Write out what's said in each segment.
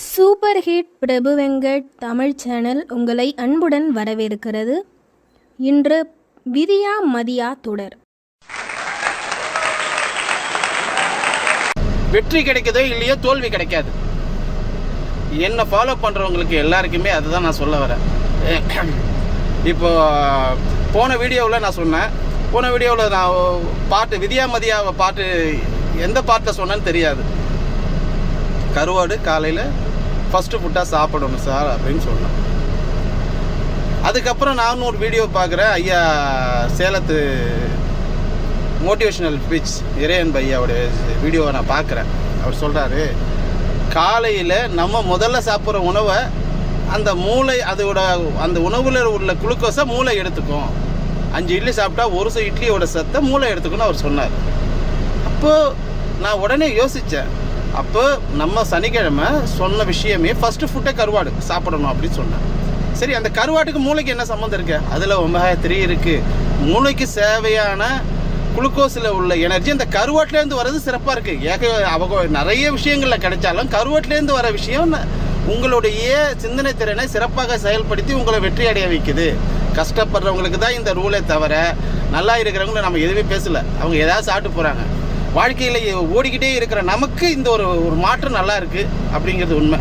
Super hit Prabhu Venkat Tamil channel உங்களை அன்புடன் வரவேற்கிறது. இன்று விதியா மதியா தொடர். வெற்றி கிடைக்குதோ இல்லையோ தோல்வி கிடைக்காது. என்னை ஃபாலோ பண்ணுறவங்களுக்கு எல்லாருக்குமே அதுதான் நான் சொல்ல வரேன். இப்போ போன வீடியோவில் நான் சொன்னேன். போன வீடியோவில் நான் பாட்டு விதியா மதியாவை பாட்டு எந்த பாட்டை சொன்னேன்னு தெரியாது. கருவாடு காலையில் ஃபஸ்ட்டு ஃபுட்டாக சாப்பிடணும் சார் அப்படின்னு சொன்னேன். அதுக்கப்புறம் நானும் ஒரு வீடியோ பார்க்குறேன். ஐயா சேலத்து மோட்டிவேஷ்னல் ஸ்பீச் இறையன் பையாவுடைய வீடியோவை நான் பார்க்குறேன். அவர் சொல்கிறாரு காலையில் நம்ம முதல்ல சாப்பிட்ற உணவை அந்த மூளை அதோட அந்த உணவில் உள்ள குளுக்கோஸை மூளை எடுத்துக்கும். அஞ்சு இட்லி சாப்பிட்டா ஒரு இட்லியோட சத்தை மூளை எடுத்துக்குன்னு அவர் சொன்னார். அப்போது நான் உடனே யோசித்தேன் அப்போ நம்ம சனிக்கிழமை சொன்ன விஷயமே ஃபஸ்ட்டு ஃபுட்டை கருவாடு சாப்பிடணும் அப்படின்னு சொன்னேன். சரி அந்த கருவாட்டுக்கு மூளைக்கு என்ன சம்மந்தம் இருக்கு? அதில் ஒமேகா த்ரீ இருக்குது மூளைக்கு தேவையான குளுக்கோஸில் உள்ள எனர்ஜி அந்த கருவாட்டிலேருந்து வர்றது சிறப்பாக இருக்குது ஏக அவங்க நிறைய விஷயங்களில் கிடைச்சாலும் கருவாட்டிலேருந்து வர விஷயம் உங்களுடைய சிந்தனை திறனை சிறப்பாக செயல்படுத்தி உங்களை வெற்றி அடைய வைக்குது. கஷ்டப்படுறவங்களுக்கு தான் இந்த ரூலே தவிர நல்லா இருக்கிறவங்கள நம்ம எதுவுமே பேசல. அவங்க ஏதாவது சாப்பிட்டு போகிறாங்க வாழ்க்கையில் ஓடிக்கிட்டே இருக்கிற நமக்கு இந்த ஒரு ஒரு மாற்றம் நல்லா இருக்குது அப்படிங்கிறது உண்மை.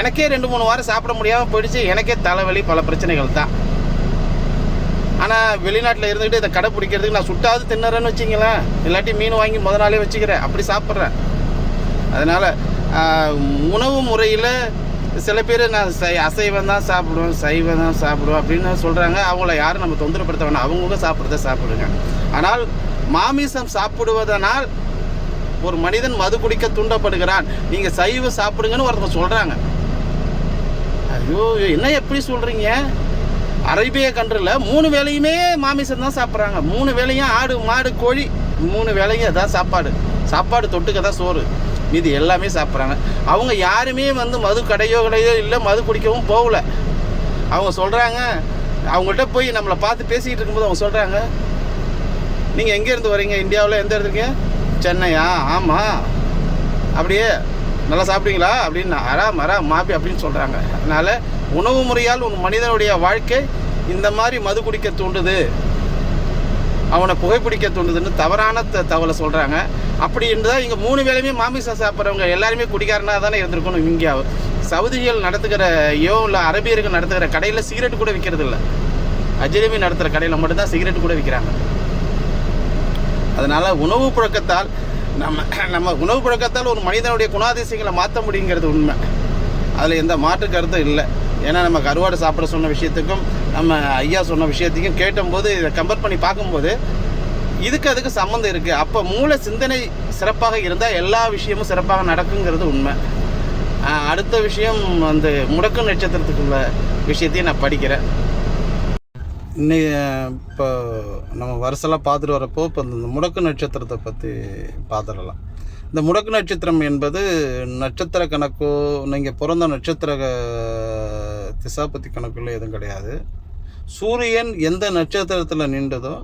எனக்கே ரெண்டு மூணு வாரம் சாப்பிட முடியாமல் போயிடுச்சு. எனக்கே தலைவலி பல பிரச்சனைகள் தான். ஆனால் வெளிநாட்டில் இருந்துக்கிட்டு இதை கடை பிடிக்கிறதுக்கு நான் சுட்டாவது தின்னுறேன்னு வச்சிங்களேன். இல்லாட்டி மீன் வாங்கி முத நாளே வச்சுக்கிறேன். அப்படி சாப்பிட்றேன். அதனால் உணவு முறையில் சில பேர் நான் சை அசைவம் தான் சாப்பிடுவேன் சைவம் தான் சாப்பிடுவேன் அப்படின்னு சொல்கிறாங்க அவங்கள யாரும் நம்ம தொந்தரப்படுத்த வேணாம். அவங்கவுங்க சாப்பிட்றத சாப்பிடுங்க. ஆனால் மாமிசம் சாப்பிடுவதனால் ஒரு மனிதன் மது குடிக்க தூண்டப்படுகிறான். நீங்கள் சைவம் சாப்பிடுங்கன்னு ஒருத்தவங்க சொல்கிறாங்க ஐயோ என்ன எப்படி சொல்கிறீங்க அரேபிய கண்ட்ரில் மூணு வேலையுமே மாமிசம் தான் சாப்பிட்றாங்க. மூணு வேலையும் ஆடு மாடு கோழி மூணு வேளையும் அதான் சாப்பாடு. சாப்பாடு தொட்டுக்க தான் சோறு. மீதி எல்லாமே சாப்பிட்றாங்க. அவங்க யாருமே வந்து மது கடையோ கடையோ இல்லை மது குடிக்கவும் போகல. அவங்க சொல்கிறாங்க அவங்கள்ட்ட போய் நம்மளை பார்த்து பேசிக்கிட்டு இருக்கும்போது அவங்க சொல்கிறாங்க நீங்கள் எங்கேருந்து வரீங்க? இந்தியாவில் எந்த இடத்துக்கு சென்னையா? ஆமாம் அப்படியே நல்லா சாப்பிட்டீங்களா அப்படின்னு அறாம் அறா மாப்பி அப்படின்னு சொல்கிறாங்க அதனால் உணவு முறையால் உன் மனிதனுடைய வாழ்க்கை இந்த மாதிரி மது குடிக்க தூண்டுது. அவனை புகைப்பிடிக்க தூண்டுதுன்னு தவறான த தகவலை சொல்கிறாங்க அப்படி இருந்தால் இங்கே மூணு வேளையுமே மாமிசம் சாப்பிட்றவங்க எல்லாருமே குடிக்காரனாக தானே இருந்திருக்கணும். இங்கே சவுதிகள் நடத்துகிற யோ இல்லை அரபியர்கள் நடத்துகிற கடையில் சிகரெட் கூட விற்கிறது இல்லை அஜிரமி நடத்துகிற கடையில் மட்டும்தான் சிகரெட் கூட விற்கிறாங்க அதனால் உணவு புழக்கத்தால் நம்ம நம்ம உணவு புழக்கத்தால் ஒரு மனிதனுடைய குணாதிசயங்களை மாற்ற முடியுங்கிறது உண்மை. அதில் எந்த மாற்று கருத்தும் இல்லை. ஏன்னா நம்ம கருவாடு சாப்பிட சொன்ன விஷயத்துக்கும் நம்ம ஐயா சொன்ன விஷயத்தையும் கேட்டும்போது இதை கம்பேர் பண்ணி பார்க்கும்போது இதுக்கு அதுக்கு சம்மந்தம் இருக்குது அப்போ மூல சிந்தனை சிறப்பாக இருந்தால் எல்லா விஷயமும் சிறப்பாக நடக்குங்கிறது உண்மை. அடுத்த விஷயம் அந்த முடக்கு நட்சத்திரத்துக்குள்ள விஷயத்தையும் நான் படிக்கிறேன். இன்னைக்கு இப்போ நம்ம வருஷலாம் பார்த்துட்டு வரப்போ இப்போ இந்த முடக்கு நட்சத்திரத்தை பற்றி பார்த்துடலாம். இந்த முடக்கு நட்சத்திரம் என்பது நட்சத்திர கணக்கோ நீங்கள் பிறந்த நட்சத்திர திசாபத்தி கணக்குள்ள எதுவும் கிடையாது. சூரியன் எந்த நட்சத்திரத்தில் நின்றதோ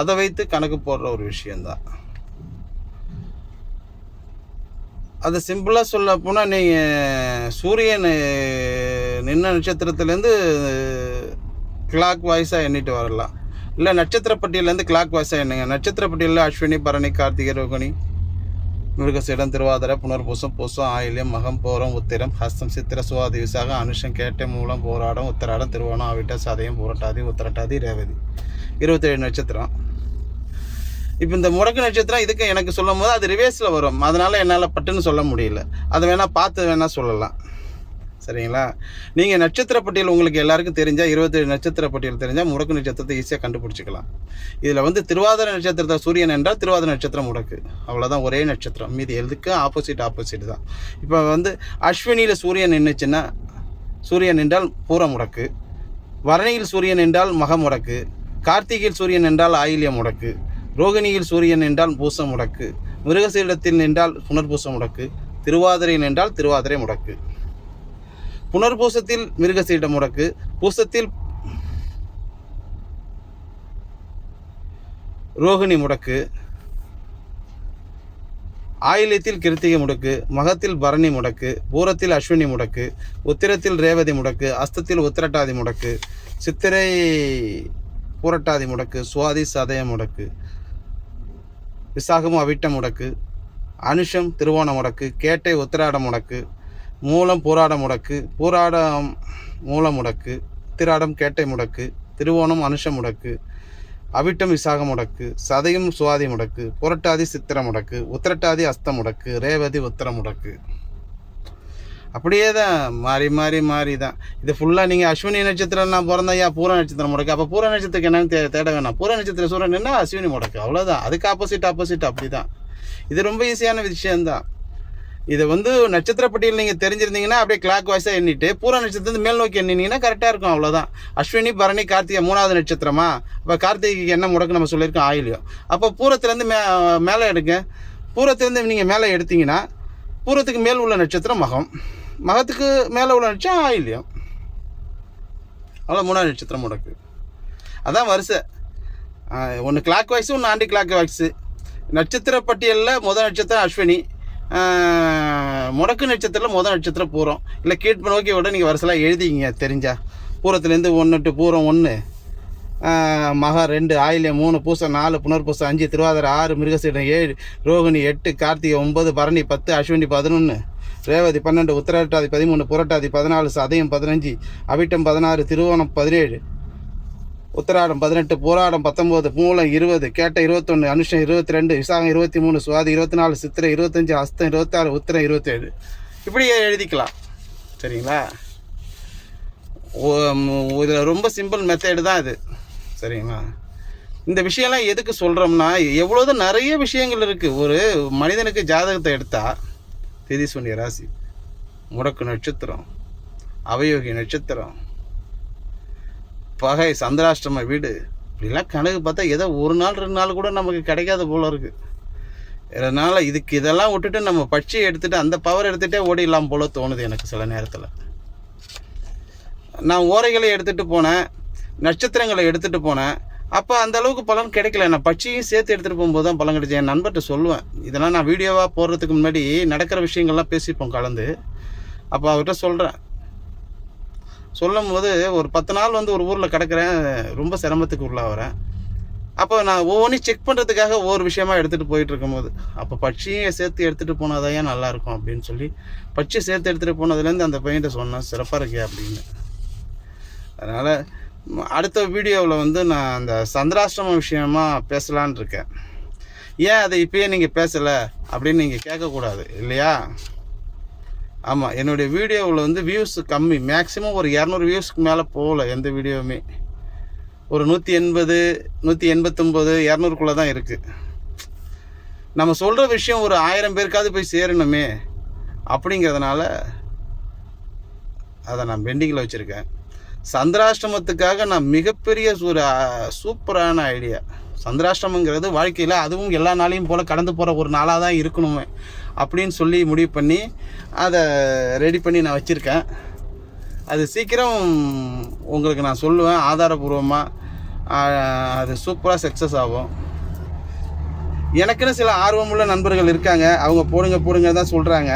அதை வைத்து கணக்கு போடுற ஒரு விஷயந்தான் அது சிம்பிளாக சொல்ல போனால் நீங்கள் சூரியன் நின்ன நட்சத்திரத்துலேருந்து கிளாக் வாய்ஸாக எண்ணிட்டு வரலாம். இல்லை நட்சத்திரப்பட்டியலேருந்து கிளாக் வாய்ஸாக எண்ணுங்க. நட்சத்திரப்பட்டியலில் அஸ்வினி பரணி கார்த்திகை ரோகிணி மிருகசீடம் திருவாதிரை புனர்பூசம் பூசம் ஆயில்யம் மகம் போரம் உத்திரம் ஹஸ்தம் சித்திர சுவாதி விசாக அனுஷம் கேட்டை மூலம் போராடம் உத்தராடம் திருவோணம் ஆவிட்ட சதயம் புரட்டாதி உத்தரட்டாதி ரேவதி. இருபத்தேழு நட்சத்திரம். இப்போ இந்த முடக்கு நட்சத்திரம் இதுக்கு எனக்கு சொல்லும் போது அது ரிவேஸில் வரும். அதனால் என்னால் பட்டுன்னு சொல்ல முடியல. அதை வேணால் பார்த்து வேணால் சொல்லலாம். சரிங்களா? நீங்கள் நட்சத்திர பட்டியல் உங்களுக்கு எல்லாருக்கும் தெரிஞ்சால் இருபத்தேழு நட்சத்திர பட்டியல் தெரிஞ்சால் முடக்கு நட்சத்திரத்தை ஈஸியாக கண்டுபிடிச்சிக்கலாம். இதில் வந்து திருவாதிர நட்சத்திரத்தை சூரியன் என்றால் திருவாதிர நட்சத்திரம் முடக்கு. அவ்வளோதான் ஒரே நட்சத்திரம். மீது எதுக்கும் ஆப்போசிட் ஆப்போசிட் தான். இப்போ வந்து அஸ்வினியில் சூரியன் நின்றுச்சுன்னா சூரியன் என்றால் பூர முடக்கு. வரணியில் சூரியன் என்றால் மக முடக்கு. கார்த்திகையில் சூரியன் என்றால் ஆயில்ய முடக்கு. ரோகிணியில் சூரியன் என்றால் பூச முடக்கு. மிருகசீலத்தில் நின்றால் புனர்பூச முடக்கு. திருவாதிரையில் நின்றால் திருவாதிரை முடக்கு. புனர்பூசத்தில் மிருகசீட முடக்கு பூசத்தில் ரோகிணி முடக்கு. ஆயில்யத்தில் கிருத்திகை முடக்கு. மகத்தில் பரணி முடக்கு. பூரத்தில் அஸ்வினி முடக்கு. உத்திரத்தில் ரேவதி முடக்கு. அஸ்தத்தில் உத்திரட்டாதி முடக்கு. சித்திரை பூரட்டாதி முடக்கு. சுவாதி சதய முடக்கு. விசாகமும் அவிட்ட முடக்கு. அனுஷம் திருவோண முடக்கு. கேட்டை உத்திராட முடக்கு. மூலம் போராட முடக்கு பூராடம் மூல முடக்கு உத்திராடம் கேட்டை முடக்கு திருவோணம் அனுஷ முடக்கு அவிட்டம் விசாக முடக்கு சதயம் சுவாதி முடக்கு புரட்டாதி சித்திர முடக்கு உத்திரட்டாதி அஸ்த முடக்கு ரேவதி உத்திர முடக்கு. அப்படியே தான் மாறி மாறி மாறி தான் இது ஃபுல்லாக நீங்கள் அஸ்வினி நட்சத்திரம் நான் பிறந்தையா பூர நட்சத்திரம் முடக்கு. அப்போ பூர நட்சத்திரத்துக்கு என்னன்னு தே தேட வேணாம். பூர நட்சத்திர சூரியன் என்ன அஸ்வினி முடக்கு. அவ்வளோதான் அதுக்கு ஆப்போசிட் ஆப்போசிட் அப்படி தான் இது ரொம்ப ஈஸியான விஷயம்தான். இதை வந்து நட்சத்திரப்பட்டியல் நீங்கள் தெரிஞ்சிருந்தீங்கன்னா அப்படியே கிளாக் வாய்ஸாக எண்ணிட்டு பூர நட்சத்திரத்து மேல் நோக்கி எண்ணினீங்கன்னா கரெக்டாக இருக்கும் அவ்வளோதான் அஸ்வினி பரணி கார்த்திகை மூணாவது நட்சத்திரமா? அப்போ கார்த்திகைக்கு என்ன முடக்கு நம்ம சொல்லியிருக்கோம் ஆயிலியம் அப்போ பூரத்துலேருந்து மே மேலே எடுங்க. பூரத்துலேருந்து நீங்கள் மேலே எடுத்தீங்கன்னா பூரத்துக்கு மேல் உள்ள நட்சத்திரம் மகம். மகத்துக்கு மேலே உள்ள நட்சத்திரம் ஆயில்யம் அவ்வளோ மூணாவது நட்சத்திரம் முடக்கு. அதான் வரிசை. ஒன்று கிளாக் வாய்ஸு ஒன்று ஆண்டி கிளாக் வாய்ஸு நட்சத்திர பட்டியலில் முதல் நட்சத்திரம் அஸ்வினி. முடக்கு நட்சத்திரத்தில் முதல் நட்சத்திரம் பூரம். இல்லை கீழ்ப்பு நோக்கி விட நீங்கள் வரிசைலாம் எழுதிங்க தெரிஞ்சா. பூரத்துலேருந்து ஒன்று டு பூரம் ஒன்று மகா ரெண்டு ஆயிலியம் மூணு பூசம் நாலு புனர்பூசம் அஞ்சு திருவாதிரை ஆறு மிருகசீடம் ஏழு ரோகிணி எட்டு கார்த்திகை ஒன்பது பரணி பத்து அஸ்வினி பதினொன்று ரேவதி பன்னெண்டு உத்திரட்டாதி பதிமூணு புரட்டாதி பதினாலு சதயம் பதினஞ்சு அவிட்டம் பதினாறு திருவோணம் பதினேழு உத்தராடம் பதினெட்டு போராடம் பத்தொம்போது மூலம் இருபது கேட்ட இருபத்தொன்று அனுஷம் இருபத்தி ரெண்டு விசாகம் இருபத்தி மூணு சுவாதி இருபத்தி நாலு சித்திரை இருபத்தஞ்சி அஸ்தம் இருபத்தாறு உத்திரம் இருபத்தேழு. இப்படியே எழுதிக்கலாம். சரிங்களா? இதில் ரொம்ப சிம்பிள் மெத்தேடு தான் இது. சரிங்களா? இந்த விஷயம்லாம் எதுக்கு சொல்கிறோம்னா எவ்வளோதான் நிறைய விஷயங்கள் இருக்குது ஒரு மனிதனுக்கு ஜாதகத்தை எடுத்தால் திதி சூன்ய ராசி முடக்கு நட்சத்திரம் அவயோகி நட்சத்திரம் பகை சந்திராஷ்டிரம வீடு. இப்படிலாம் கணக்கு பார்த்தா ஏதோ ஒரு நாள் ரெண்டு நாள் கூட நமக்கு கிடைக்காத போல இருக்குது அதனால் இதுக்கு இதெல்லாம் விட்டுட்டு நம்ம பட்சியை எடுத்துகிட்டு அந்த பவர் எடுத்துகிட்டே ஓடிடலாம் போல தோணுது எனக்கு சில நேரத்தில். நான் ஓரைகளை எடுத்துகிட்டு போனேன் நட்சத்திரங்களை எடுத்துகிட்டு போனேன். அப்போ அந்த அளவுக்கு பலன் கிடைக்கல. நான் பட்சியும் சேர்த்து எடுத்துகிட்டு போகும்போது தான் பலன் கிடைச்சி என் நண்பர்கிட்ட சொல்லுவேன் இதெல்லாம் நான் வீடியோவாக போடுறதுக்கு முன்னாடி நடக்கிற விஷயங்கள்லாம் பேசிப்போம் கலந்து. அப்போ அவர்கிட்ட சொல்கிறேன் சொல்லும் போது ஒரு பத்து நாள் வந்து ஒரு ஊரில் கிடக்கிறேன் ரொம்ப சிரமத்துக்கு உள்ளாகிறேன் அப்போ நான் ஒவ்வொன்றையும் செக் பண்ணுறதுக்காக ஒவ்வொரு விஷயமா எடுத்துகிட்டு போயிட்டு இருக்கும்போது அப்போ பட்சியும் சேர்த்து எடுத்துகிட்டு போனாதான் ஏன் நல்லாயிருக்கும் அப்படின்னு சொல்லி பட்சி சேர்த்து எடுத்துகிட்டு போனதுலேருந்து அந்த பையன்கிட்ட சொன்னேன் சிறப்பாக இருக்கே அப்படின்னு. அதனால் அடுத்த வீடியோவில் வந்து நான் அந்த சந்திராஷ்டிரம விஷயமா பேசலான் இருக்கேன். ஏன் அதை இப்பயே நீங்கள் பேசலை? அப்படின்னு நீங்கள் கேட்கக்கூடாது இல்லையா? ஆமாம் என்னுடைய வீடியோவில் வந்து வியூஸ் கம்மி. மேக்ஸிமம் ஒரு இரநூறு வியூஸ்க்கு மேலே போகல எந்த வீடியோவுமே. ஒரு நூற்றி எண்பது நூற்றி எண்பத்தொம்போது இரநூறுக்குள்ளே தான் இருக்குது நம்ம சொல்கிற விஷயம் ஒரு ஆயிரம் பேருக்காவது போய் சேரணுமே அப்படிங்கிறதுனால அதை நான் பெண்டிங்கில் வச்சுருக்கேன். சந்திராஷ்டமத்துக்காக நான் மிகப்பெரிய ஒரு சூப்பரான ஐடியா சந்திராஷ்டமங்கிறது வாழ்க்கையில் அதுவும் எல்லா நாளையும் போல் கடந்து போகிற ஒரு நாளாக தான் இருக்கணுமே. அப்படின்னு சொல்லி முடிவு பண்ணி அதை ரெடி பண்ணி நான் வச்சுருக்கேன். அது சீக்கிரம் உங்களுக்கு நான் சொல்லுவேன் ஆதாரபூர்வமாக அது சூப்பராக சக்ஸஸ் ஆகும். எனக்குன்னு சில ஆர்வமுள்ள நண்பர்கள் இருக்காங்க. அவங்க போடுங்க போடுங்க தான் சொல்கிறாங்க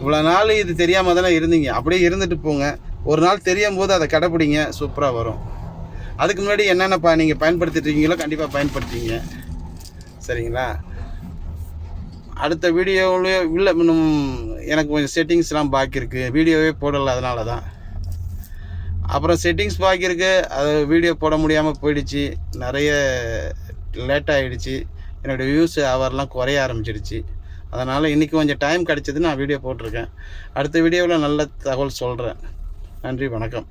இவ்வளோ நாள் இது தெரியாமல் தானே இருந்தீங்க. அப்படியே இருந்துட்டு போங்க. ஒரு நாள் தெரியும் போது அதை கடைப்பிடிங்க சூப்பராக வரும். அதுக்கு முன்னாடி என்னென்னப்பா நீங்கள் பயன்படுத்திட்டு இருக்கீங்களோ கண்டிப்பாக பயன்படுத்திங்க சரிங்களா? அடுத்த வீடியோவிலேயே இல்லை இன்னும் எனக்கு கொஞ்சம் செட்டிங்ஸ்லாம் பாக்கி இருக்குது வீடியோவே போடலை அதனால தான் அப்புறம் செட்டிங்ஸ் பாக்கி இருக்கு அது வீடியோ போட முடியாமல் போயிடுச்சு. நிறைய லேட் ஆகிடுச்சு என்னோடய வியூஸ் அவர்லாம் குறைய ஆரம்பிச்சிடுச்சு. அதனால் இன்றைக்கி கொஞ்சம் டைம் கிடச்சது நான் வீடியோ போட்டிருக்கேன். அடுத்த வீடியோவில் நல்ல தகவல் சொல்கிறேன் நன்றி வணக்கம்.